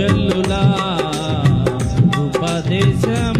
జల్లులా ఉపదేశం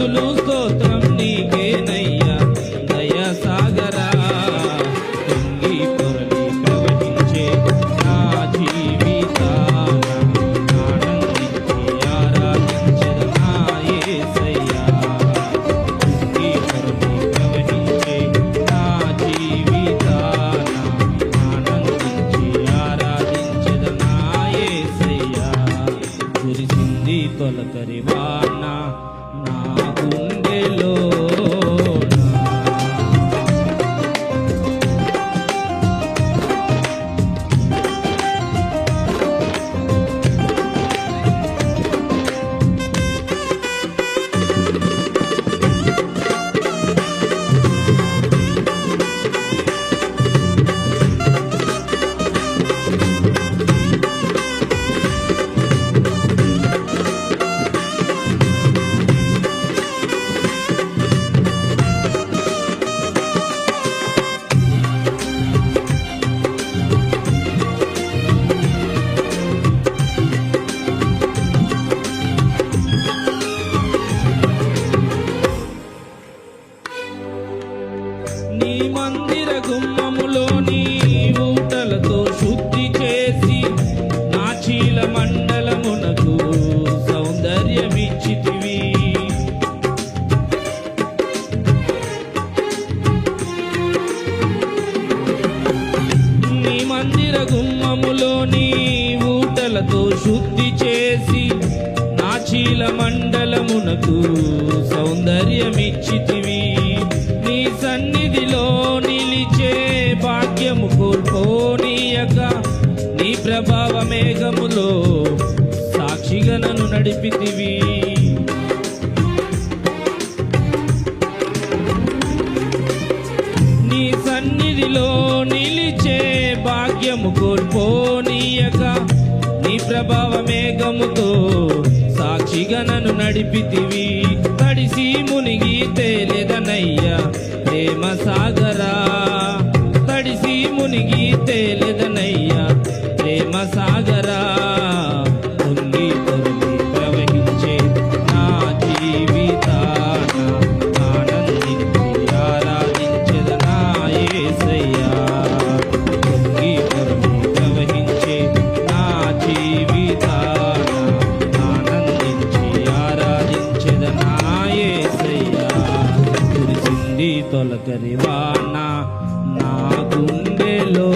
స్థుతులు స్తోత్రం నీకేనయ్యా దయా సాగరా. పొంగి పొరలి ప్రవహించే నా జీవితాన ఆనందించి ఆరాధించిన పొరలి ప్రవహించే నా జీవితాన ఆనందించి ఆరాధించిన నా గురిసింది తొలకరివా మందిర గుమ్మములోని ఊటలతో శుద్ధి చేసి నాచీల మండలమునకు సౌందర్యమిచ్చితివి. నీ సన్నిధిలో నిలిచే భాగ్యము కోల్పోనీయక నీ ప్రభావ మేఘములో సాక్షిగా నన్ను నడిపితివి. నన్ను నడిపితివి. తడిసి మునిగి తేలేదనయ్యా ప్రేమ సాగరా తడిసి మునిగి తేలేదనయ్యా ప్రేమ సాగరా కురిసింది వాన నా గుండెలో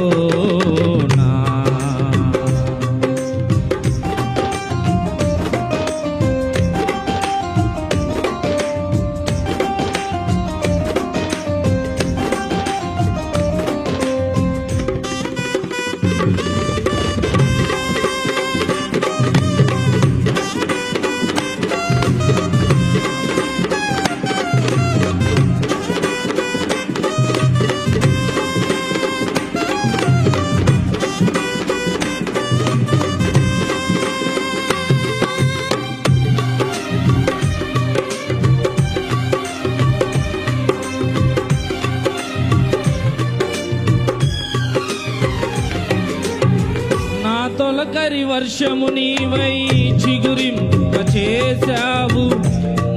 నా వర్షము నీవై చిగురింప చేశావు.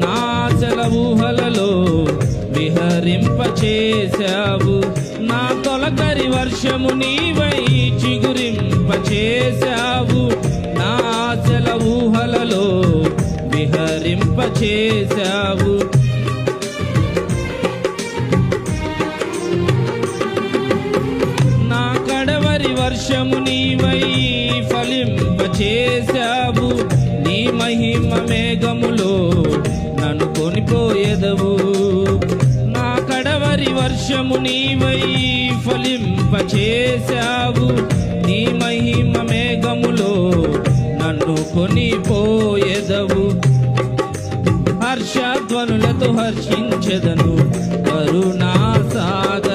నా సెలవుహలలో విహరింప చేశావు. నా తొలకరి వర్షము నీవై చిగురింప చేశావు. నా సెలవుహలలో విహరింప చేశావు. నా కడవరి వర్షము నీవై ఫలింపచేశావు నీ మహిమ మేఘములో నన్ను కొనిపోయేదవు నా కడవరి వర్షము నీవై ఫలింపచేశావు. నీ మహిమ మేఘములో నన్ను కొనిపోయేదవు. హర్షధ్వనులతో హర్షించదను. కరుణా సాగ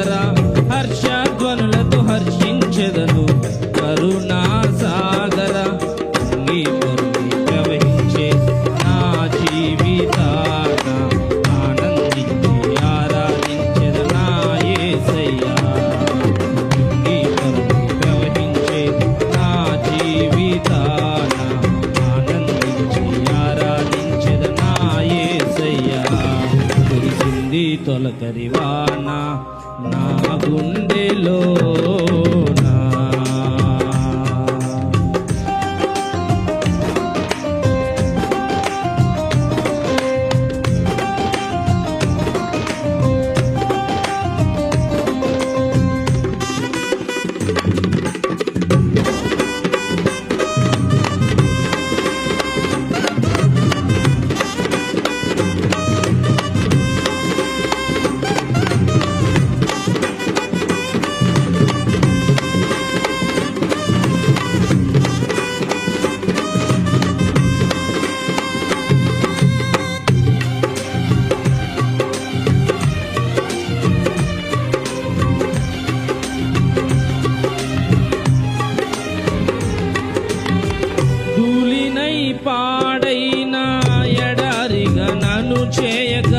చేయగా చేయక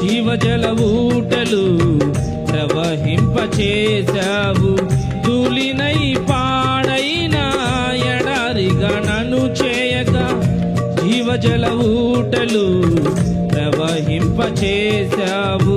జీవజల ఊటలు ప్రవహింపచేశావు. ధూళినై పాడైన ఎడారిగా నన్ను చేయక జీవజల ఊటలు ప్రవహింపచేశావు.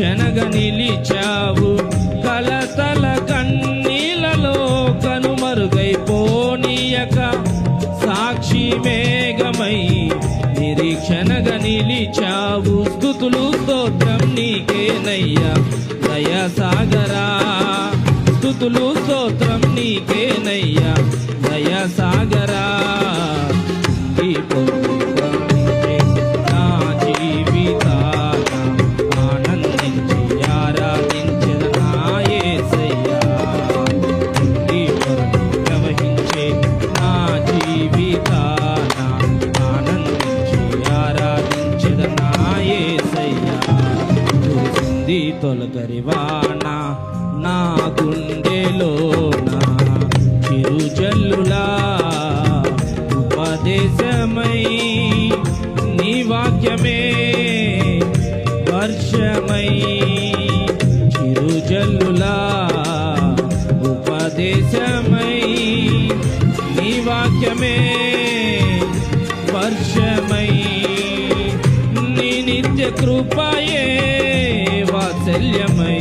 రక్షణగా నిలిచావు. కలతల కన్నీలలో కనుమరుగైపోనియక సాక్షి మేఘమై నిరీక్షణగ నిలిచావు. స్థుతులు స్తోత్రం నీకేనయ్యా దయసాగరా. స్థుతులు స్తోత్రం నీకేనయ్యా దయసాగరా. పొద్దు చిరుజల్లులా ఉపదేశమై నీ వాక్యమే వర్షమై నీ నిత్య కృపయే వాత్సల్యమై